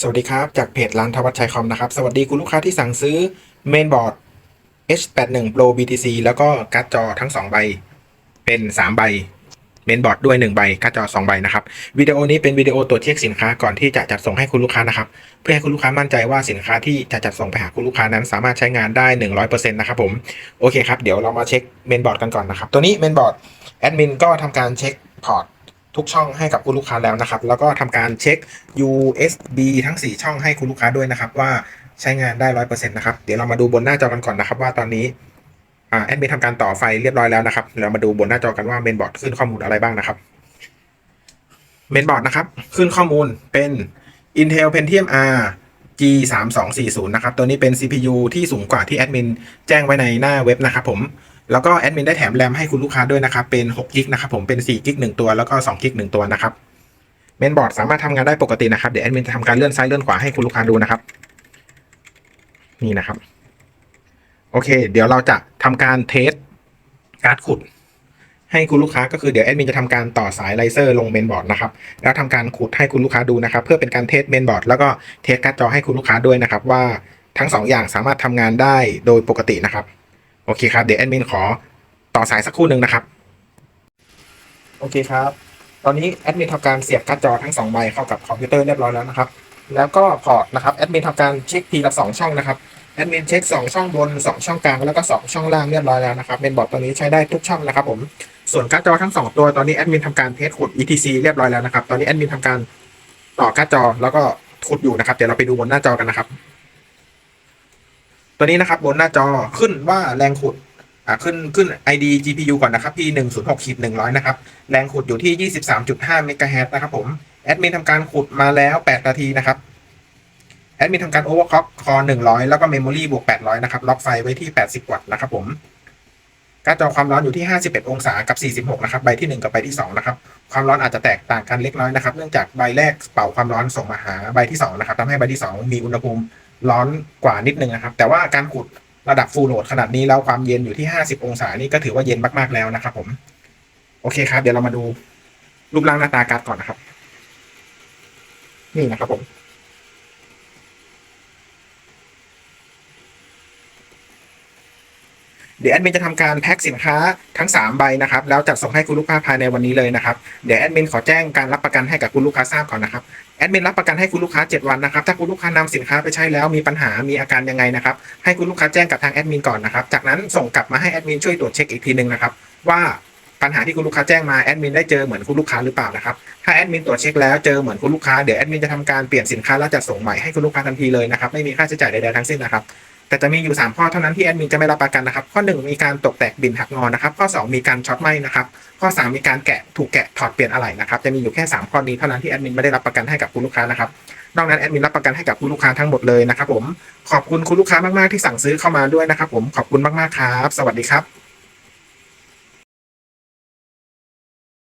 สวัสดีครับ จากเพจร้านทวัชชัยคอมนะครับ สวัสดีคุณลูกค้าที่สั่งซื้อเมนบอร์ด H81 Pro BTC แล้วก็การ์ดจอทั้ง 2 ใบ เป็น 3 ใบ เมนบอร์ดด้วย 1 ใบการ์ดจอ 2 ใบนะครับ วิดีโอนี้เป็นวิดีโอตรวจเช็คสินค้าก่อนที่จะจัดส่งให้คุณลูกค้านะครับ เพื่อให้คุณลูกค้ามั่นใจว่าสินค้าที่จะจัดส่งไปหาคุณลูกค้านั้น สามารถใช้งานได้ 100%นะครับผมโอเคครับเดี๋ยวเรามาเช็คเมนบอร์ดกันก่อนนะครับตัวนี้เมนบอร์ดแอดมินก็ทำการเช็คพอร์ต ทุกช่องให้กับคุณลูกค้าแล้วนะครับ แล้วก็ทำการเช็ค USB ทั้ง 4 ช่องให้คุณลูกค้าด้วยนะครับ ว่าใช้งานได้ร้อยเปอร์เซ็นต์นะครับ เดี๋ยวเรามาดูบนหน้าจอกันก่อนนะครับ ว่าตอนนี้แอดมินทำการต่อไฟเรียบร้อยแล้วนะครับ เรามาดูบนหน้าจอกันว่าเมนบอร์ดขึ้นข้อมูลอะไรบ้างนะครับเมนบอร์ดนะครับ ขึ้นข้อมูลเป็น Intel Pentium R G 3 2 4 0 นะครับ ตัวนี้เป็น CPU ที่สูงกว่าที่แอดมินแจ้งไว้ในหน้าเว็บนะครับผม แล้วก็แอดมินได้แถมแรมให้คุณลูกค้าด้วยนะครับ เป็น6กิกนะครับผมเป็น4กิก1ตัวแล้วก็2กิก1ตัวนะครับเมนบอร์ดสามารถทำงานได้ปกตินะครับ เดี๋ยวแอดมินจะทำการเลื่อนซ้ายเลื่อนขวาให้คุณลูกค้าดูนะครับ นี่นะครับ โอเค เดี๋ยวเราจะทำการเทสการ์ดขุด ให้คุณลูกค้าก็คือเดี๋ยวแอดมินจะทำการต่อสายไลเซอร์ลงเมนบอร์ดนะครับ แล้วทำการขุดให้คุณลูกค้าดูนะครับ เพื่อเป็นการเทสเมนบอร์ดแล้วก็เทสการ์ดจอให้คุณลูกค้าด้วยนะครับ ว่าทั้งสองอย่างสามารถทำงานได้โดยปกตินะครับ โอเคครับ เดี๋ยวแอดมินขอต่อสายสักครู่หนึ่งนะครับ โอเคครับ ตอนนี้แอดมินทำการเสียบการ์ดจอทั้งสองใบเข้ากับคอมพิวเตอร์เรียบร้อยแล้วนะครับ แล้วก็พอร์ตนะครับแอดมินทำการเช็คทีละสองช่องนะครับแอดมินเช็คสองช่องบนสองช่องกลางแล้วก็สองช่องล่างเรียบร้อยแล้วนะครับเมนบอร์ดตัวนี้ใช้ได้ทุกช่องนะครับผมส่วนการ์ดจอทั้งสองตัวตอนนี้แอดมินทำการเทสขุด ETC เรียบร้อยแล้วนะครับตอนนี้แอดมินทำการต่อการ์ดจอแล้วก็ขุดอยู่นะครับเดี๋ยวเราไปดูบนหน้าจอกันนะครับ ตัวนี้นะครับบนหน้าจอขึ้นว่าแรงขุดอ่าขึ้นขึ้น ID GPU ก่อนนะครับ P 1 0 6ขีด100 นะครับ แรงขุดอยู่ที่ 23.5เมกะเฮิรตซ์นะครับผมแอดมินทำการขุดมาแล้ว 8 นาทีนะครับแอดมินทำการ overclock คอ100 แล้วก็ memory บวก 800 นะครับ ล็อกไฟไว้ที่ 80 วัตต์นะครับผมการ์ดจอความร้อนอยู่ที่ 51 องศากับ 46 นะครับ ใบที่ 1 กับใบที่ 2 นะครับ ความร้อนอาจจะแตกต่างกันเล็กน้อยนะครับ เนื่องจากใบแรกเป่าความร้อนส่งมาหาใบที่ 2 นะครับทำให้ใบที่ 2 มีอุณหภูมิ ร้อนกว่านิดนึงนะครับ แต่ว่าการขุดระดับฟูลโหลดขนาดนี้แล้วความเย็นอยู่ที่ 50 องศานี่ก็ถือว่าเย็นมากๆแล้วนะครับ ผม โอเคครับ เดี๋ยวเรามาดูรูปร่างหน้าตาการ์ดก่อนนะครับ นี่นะครับผม เดี๋ยวแอดมินจะทำการแพ็คสินค้าทั้ง 3 ใบนะครับแล้วจัดส่งให้คุณลูกค้าภายในวันนี้เลยนะครับเดี๋ยวแอดมินขอแจ้งการรับประกันให้กับคุณลูกค้าทราบก่อนนะครับแอดมินรับประกันให้คุณลูกค้า 7 วันนะครับถ้าคุณลูกค้านำสินค้าไปใช้แล้วมีปัญหามีอาการยังไงนะครับให้คุณลูกค้าแจ้งกับทางแอดมินก่อนนะครับจากนั้นส่งกลับมาให้แอดมินช่วยตรวจเช็คอีกทีหนึ่งนะครับว่าปัญหาที่คุณลูกค้าแจ้งมาแอดมินได้เจอเหมือนคุณลูกค้าหรือเปล่านะครับถ้าแอดมินตรวจเช็คแล้วเจอเหมือนคุณลูกค้าเดี๋ยวแอดมินจะทำการเปลี่ยนสินค้าแล้วจัดส่งใหม่ให้คุณลูกค้าทันทีเลยนะครับไม่มีค่าใช้จ่ายใดๆทั้งสิ้นนะครับ แต่จะมีอยู่ 3 ข้อเท่านั้นที่แอดมินจะไม่รับประกันนะครับ ข้อ 1 มีการตกแตกบินหักงอนะครับ ข้อ 2 มีการช็อตไหมนะครับ ข้อ 3 มีการแกะถูกแกะถอดเปลี่ยนอะไรนะครับ จะมีอยู่แค่ 3 ข้อนี้เท่านั้นที่แอดมินไม่ได้รับประกันให้กับคุณลูกค้านะครับ นอกนั้นแอดมินรับประกันให้กับคุณลูกค้าทั้งหมดเลยนะครับผม ขอบคุณคุณลูกค้ามากๆที่สั่งซื้อเข้ามาด้วยนะครับผม ขอบคุณมากๆครับ สวัสดีครับ